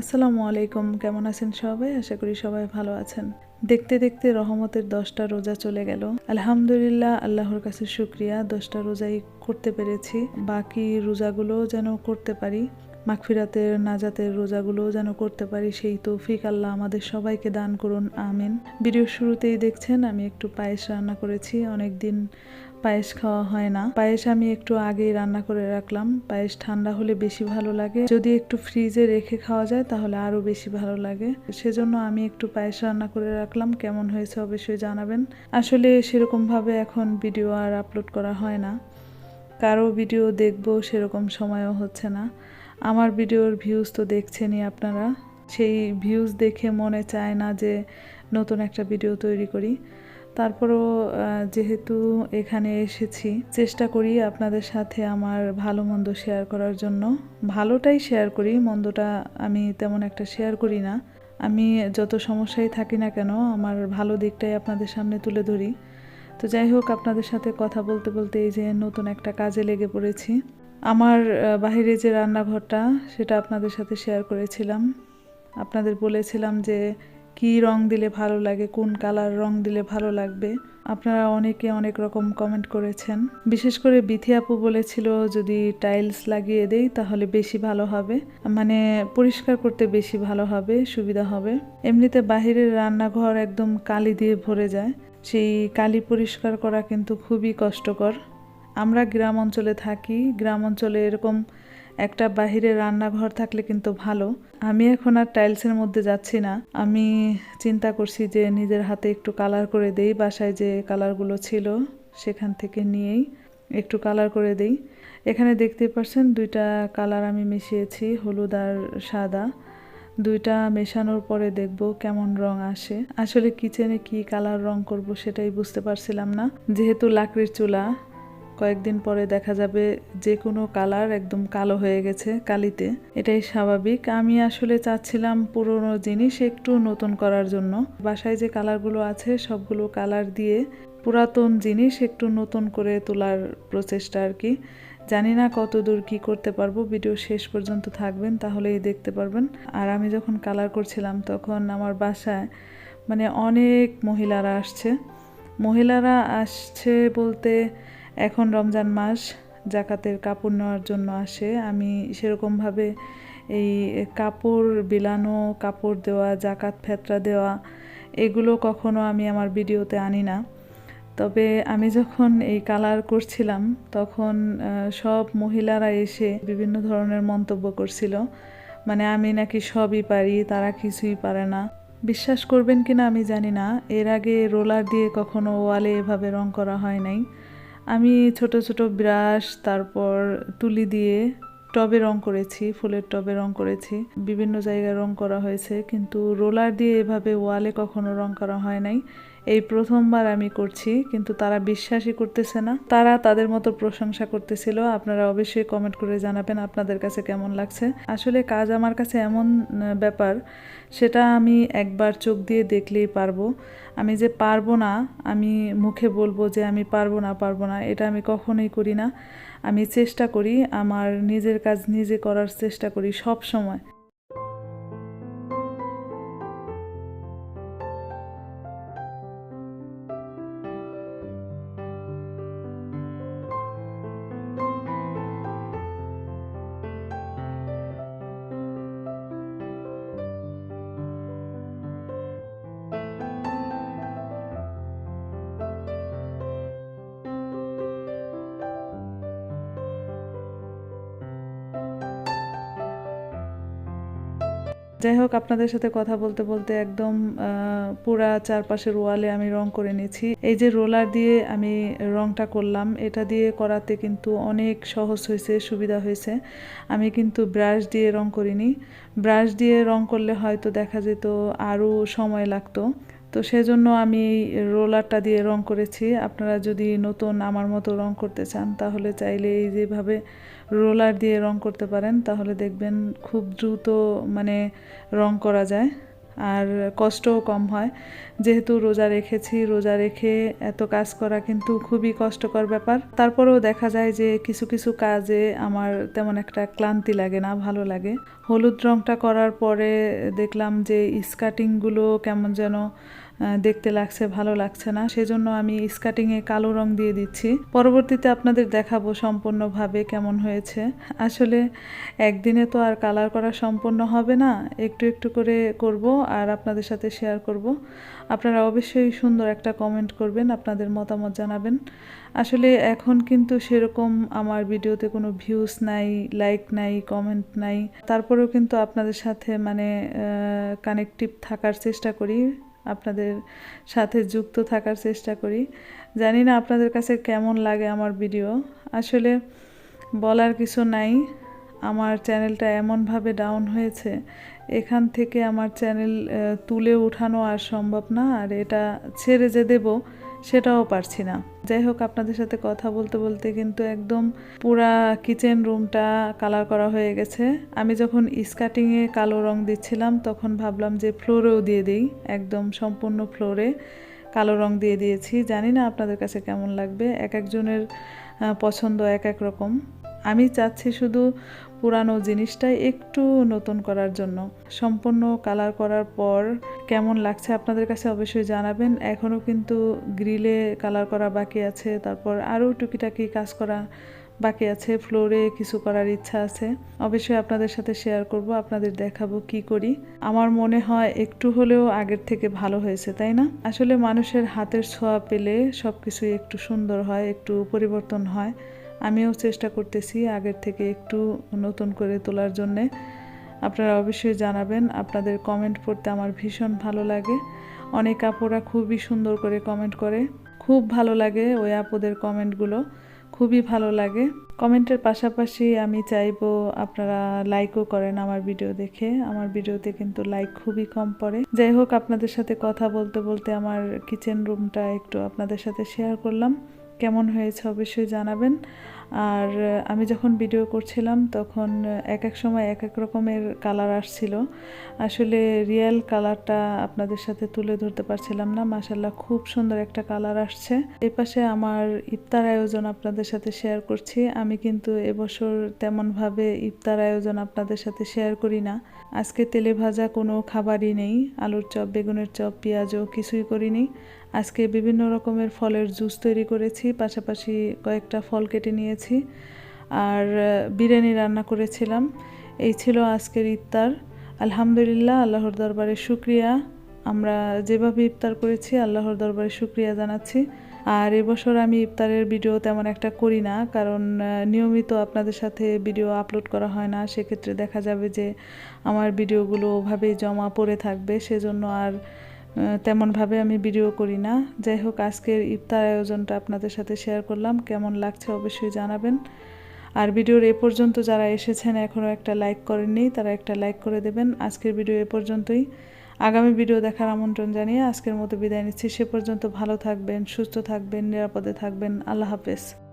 আসসালামু আলাইকুম, কেমন আছেন সবাই? আশা করি সবাই ভালো আছেন। দেখতে দেখতে রহমতের দশটা রোজা চলে গেল। আলহামদুলিল্লাহ, আল্লাহর কাছে শুক্রিয়া। দশটা রোজাই করতে পেরেছি। বাকি রোজাগুলো যেন করতে পারি। মাগফিরাতের, নাজাতের রোজাগুলো যেন করতে পারি। সেই তৌফিক আল্লাহ আমাদের সবাইকে দান করুন, আমিন। ভিডিওর শুরুতেই দেখছেন, আমি একটু পায়েস রান্না করেছি। অনেক দিন পায়েস খাওয়া হয় না। পায়েস আমি একটু আগেই রান্না করে রাখলাম। পায়েস ঠান্ডা হলে বেশি ভালো লাগে। যদি একটু ফ্রিজে রেখে খাওয়া যায় তাহলে আরও বেশি ভালো লাগে। সেজন্য আমি একটু পায়েস রান্না করে রাখলাম। কেমন হয়েছে অবশ্যই জানাবেন। আসলে সেরকমভাবে এখন ভিডিও আর আপলোড করা হয় না। কারও ভিডিও দেখব সেরকম সময়ও হচ্ছে না। আমার ভিডিওর ভিউজ তো দেখছেনই আপনারা। সেই ভিউজ দেখে মনে চায় না যে নতুন একটা ভিডিও তৈরি করি। তারপরও যেহেতু এখানে এসেছি, চেষ্টা করি আপনাদের সাথে আমার ভালো মন্দ শেয়ার করার জন্য। ভালোটাই শেয়ার করি, মন্দটা আমি তেমন একটা শেয়ার করি না। আমি যত সমস্যায় থাকি না কেন, আমার ভালো দিকটাই আপনাদের সামনে তুলে ধরি। তো যাই হোক, আপনাদের সাথে কথা বলতে বলতে এই যে নতুন একটা কাজে লেগে পড়েছি। আমার বাইরে যে রান্নাঘরটা, সেটা আপনাদের সাথে শেয়ার করেছিলাম। আপনাদের বলেছিলাম যে কি রং দিলে ভালো লাগে, কোন কালার রং দিলে ভালো লাগবে? আপনারা অনেকে অনেক রকম কমেন্ট করেছেন। বিশেষ করে বিথি আপু বলেছিল, যদি টাইলস লাগিয়ে দেই তাহলে বেশি ভালো হবে। মানে পরিষ্কার করতে বেশি ভালো হবে, সুবিধা হবে। এমনিতে বাহিরের রান্নাঘর একদম কালি দিয়ে ভরে যায়। সেই কালি পরিষ্কার করা কিন্তু খুবই কষ্টকর। আমরা গ্রাম অঞ্চলে থাকি, গ্রাম অঞ্চলে এরকম একটা বাহিরে রান্নাঘর থাকলে কিন্তু ভালো। আমি এখন আর টাইলসের মধ্যে যাচ্ছি না। আমি চিন্তা করছি যে নিজের হাতে একটু কালার করে দেই, বাসায় যে কালারগুলো ছিল সেখান থেকে নিয়েই একটু কালার করে দেই। এখানে দেখতে পাচ্ছেন দুইটা কালার আমি মিশিয়েছি, হলুদ আর সাদা। দুইটা মেশানোর পরে দেখব কেমন রং আসে। আসলে কিচেনে কি কালার রং করব সেটাই বুঝতে পারছিলাম না। যেহেতু লাকড়ির চুলা কয়েকদিন পরে দেখা যাবে যে কোনো কালার একদম কালো হয়ে গেছে কালিতে। এটাই স্বাভাবিক। আমি আসলে চাচ্ছিলাম পুরনো জিনিস একটু নতুন করার জন্য। বাসায় যে কালারগুলো আছে সবগুলো কালার দিয়ে পুরাতন জিনিস একটু নতুন করে তোলার প্রচেষ্টা আর কি। জানি না কত দূর কী করতে পারব, ভিডিও শেষ পর্যন্ত থাকবেন তাহলেই দেখতে পারবেন। আর আমি যখন কালার করছিলাম তখন আমার বাসায় মানে অনেক মহিলারা আসছে। মহিলারা আসছে বলতে এখন রমজান মাস, জাকাতের কাপড় নেওয়ার জন্য আসে। আমি সেরকমভাবে এই কাপড় বিলানো, কাপড় দেওয়া, জাকাত ফেতরা দেওয়া, এগুলো কখনো আমি আমার ভিডিওতে আনি না। তবে আমি যখন এই কালার করছিলাম, তখন সব মহিলারা এসে বিভিন্ন ধরনের মন্তব্য করছিল। মানে আমি নাকি সবই পারি, তারা কিছুই পারে না। বিশ্বাস করবেন কিনা আমি জানি না। এর আগে রোলার দিয়ে কখনো ওয়ালে এভাবে রং করা হয় নাই। আমি ছোট ছোট ব্রাশ, তারপর তুলি দিয়ে টবে রং করেছি, ফুলের টবে রং করেছি। বিভিন্ন জায়গায় রং করা হয়েছে, কিন্তু রোলার দিয়ে এভাবে ওয়ালে কখনো রং করা হয় নাই। এই প্রথমবার আমি করছি, কিন্তু তারা বিশ্বাসই করতেছে না। তারা তাদের মতো প্রশংসা করতেছিল। আপনারা অবশ্যই কমেন্ট করে জানাবেন আপনাদের কাছে কেমন লাগছে। আসলে কাজ আমার কাছে এমন ব্যাপার, সেটা আমি একবার চোখ দিয়ে দেখলেই পারব। আমি যে পারব না, আমি মুখে বলব যে আমি পারব না পারব না, এটা আমি কখনোই করি না। আমি চেষ্টা করি আমার নিজের কাজ নিজে করার চেষ্টা করি সব সময়। যাই হোক, আপনাদের সাথে কথা বলতে বলতে একদম পুরা চারপাশের ওয়ালে আমি রং করে নিয়েছি। এই যে রোলার দিয়ে আমি রংটা করলাম, এটা দিয়ে করাতে কিন্তু অনেক সহজ হয়েছে, সুবিধা হয়েছে। আমি কিন্তু ব্রাশ দিয়ে রং করিনি। ব্রাশ দিয়ে রং করলে হয়তো দেখা যেত আরও সময় লাগতো। তো সেজন্য আমি রোলারটা দিয়ে রং করেছি। আপনারা যদি নতুন আমার মতো রং করতে চান, তাহলে চাইলে এই যেভাবে রোলার দিয়ে রং করতে পারেন, তাহলে দেখবেন খুব দ্রুত মানে রং করা যায়। আর কষ্টও কম হয়। যেহেতু রোজা রেখেছি, রোজা রেখে এত কাজ করা কিন্তু খুবই কষ্টকর ব্যাপার। তারপরেও দেখা যায় যে কিছু কিছু কাজে আমার তেমন একটা ক্লান্তি লাগে না, ভালো লাগে। হলুদ রঙটা করার পরে দেখলাম যে স্কাটিংগুলো কেমন যেন দেখতে লাগছে, ভালো লাগছে না। সেজন্য আমি স্কার্টিংয়ে কালো রং দিয়ে দিচ্ছি। পরবর্তীতে আপনাদের দেখাবো সম্পূর্ণভাবে কেমন হয়েছে। আসলে একদিনে তো আর কালার করা সম্পূর্ণ হবে না। একটু একটু করে করব আর আপনাদের সাথে শেয়ার করব। আপনারা অবশ্যই সুন্দর একটা কমেন্ট করবেন, আপনাদের মতামত জানাবেন। আসলে এখন কিন্তু সেরকম আমার ভিডিওতে কোনো ভিউস নাই লাইক নাই কমেন্ট নাই। তারপরেও কিন্তু আপনাদের সাথে মানে কানেকটিভ থাকার চেষ্টা করি। আপনাদের সাথে যুক্ত থাকার চেষ্টা করি। জানি না আপনাদের কাছে কেমন লাগে আমার ভিডিও। আসলে বলার কিছু নাই। আমার চ্যানেলটা এমনভাবে ডাউন হয়েছে, এখান থেকে আমার চ্যানেল তুলে উঠানো আর সম্ভব না। আর এটা ছেড়ে যে দেব সেটাও পারছি না। যাই হোক, আপনাদের সাথে কথা বলতে বলতে কিন্তু একদম পুরা কিচেন রুমটা কালার করা হয়ে গেছে। আমি যখন স্কাটিংয়ে কালো রং দিচ্ছিলাম, তখন ভাবলাম যে ফ্লোরেও দিয়ে দিই। একদম সম্পূর্ণ ফ্লোরে কালো রং দিয়ে দিয়েছি। জানি না আপনাদের কাছে কেমন লাগবে। এক একজনের পছন্দ এক এক রকম। আমি চাচ্ছি শুধু পুরানো জিনিসটাই একটু নতুন করার জন্য। সম্পূর্ণ কালার করার পর কেমন লাগছে আপনাদের কাছে অবশ্যই জানাবেন। এখনও কিন্তু গ্রিলে কালার করা বাকি আছে, তারপর আরও টুকিটাকি কাজ করা বাকি আছে ফ্লোরে কিছু করার ইচ্ছা আছে। অবশ্যই আপনাদের সাথে শেয়ার করব, আপনাদের দেখাবো কি করি। আমার মনে হয় একটু হলেও আগের থেকে ভালো হয়েছে, তাই না? আসলে মানুষের হাতের ছোঁয়া পেলে সব কিছুই একটু সুন্দর হয়, একটু পরিবর্তন হয়। আমিও চেষ্টা করতেছি আগের থেকে একটু নতুন করে তোলার জন্যে। আপনারা অবশ্যই জানাবেন, আপনাদের কমেন্ট পড়তে আমার ভীষণ ভালো লাগে। অনেক আপুরা খুবই সুন্দর করে কমেন্ট করে। খুব ভালো লাগে ওই আপুদের কমেন্টগুলো খুবই ভালো লাগে। কমেন্টের পাশাপাশি আমি চাইব আপনারা লাইকও করেন আমার ভিডিও দেখে। আমার ভিডিওতে কিন্তু লাইক খুবই কম পড়ে। যাই হোক, আপনাদের সাথে কথা বলতে বলতে আমার কিচেন রুমটা একটু আপনাদের সাথে শেয়ার করলাম। কেমন হয়েছে অবশ্যই জানাবেন। আর আমি যখন ভিডিও করছিলাম তখন এক এক সময় এক এক রকমের কালার আসছিল। আসলে রিয়েল কালারটা আপনাদের সাথে তুলে ধরতে পারছিলাম না। মাসাল্লাহ খুব সুন্দর একটা কালার আসছে। এই পাশে আমার ইফতার আয়োজন আপনাদের সাথে শেয়ার করছি। আমি কিন্তু এবছর তেমনভাবে ইফতার আয়োজন আপনাদের সাথে শেয়ার করি না। আজকে তেলে ভাজা কোনো খাবারই নেই। আলুর চপ, বেগুনের চপ, পেঁয়াজও কিছুই করিনি। আজকে বিভিন্ন রকমের ফলের জুস তৈরি করেছি, পাশাপাশি কয়েকটা ফল কেটে নিয়েছি। আর বিরিয়ানি রান্না করেছিলাম। এই ছিল আজকের ইফতার। আলহামদুলিল্লাহ, আল্লাহর দরবারে শুক্রিয়া। আমরা যেভাবে ইফতার করেছি, আল্লাহর দরবারে শুক্রিয়া জানাচ্ছি। আর এবছর আমি ইফতারের ভিডিও তেমন একটা করি না, কারণ নিয়মিত আপনাদের সাথে ভিডিও আপলোড করা হয় না। সেক্ষেত্রে দেখা যাবে যে আমার ভিডিওগুলো ওভাবেই জমা পড়ে থাকবে, সেজন্য আর তেমনভাবে আমি ভিডিও করি না। যাই হোক আজকের ইফতার আয়োজনটা আপনাদের সাথে শেয়ার করলাম। কেমন লাগছে অবশ্যই জানাবেন। আর ভিডিওর এ পর্যন্ত যারা এসেছেন, এখনও একটা লাইক করেননি, তারা একটা লাইক করে দেবেন। আজকের ভিডিও এ পর্যন্তই। আগামী ভিডিও দেখার আমন্ত্রণ জানিয়ে আজকের মতো বিদায় নিচ্ছি। সে পর্যন্ত ভালো থাকবেন, সুস্থ থাকবেন, নিরাপদে থাকবেন। আল্লাহ হাফেজ।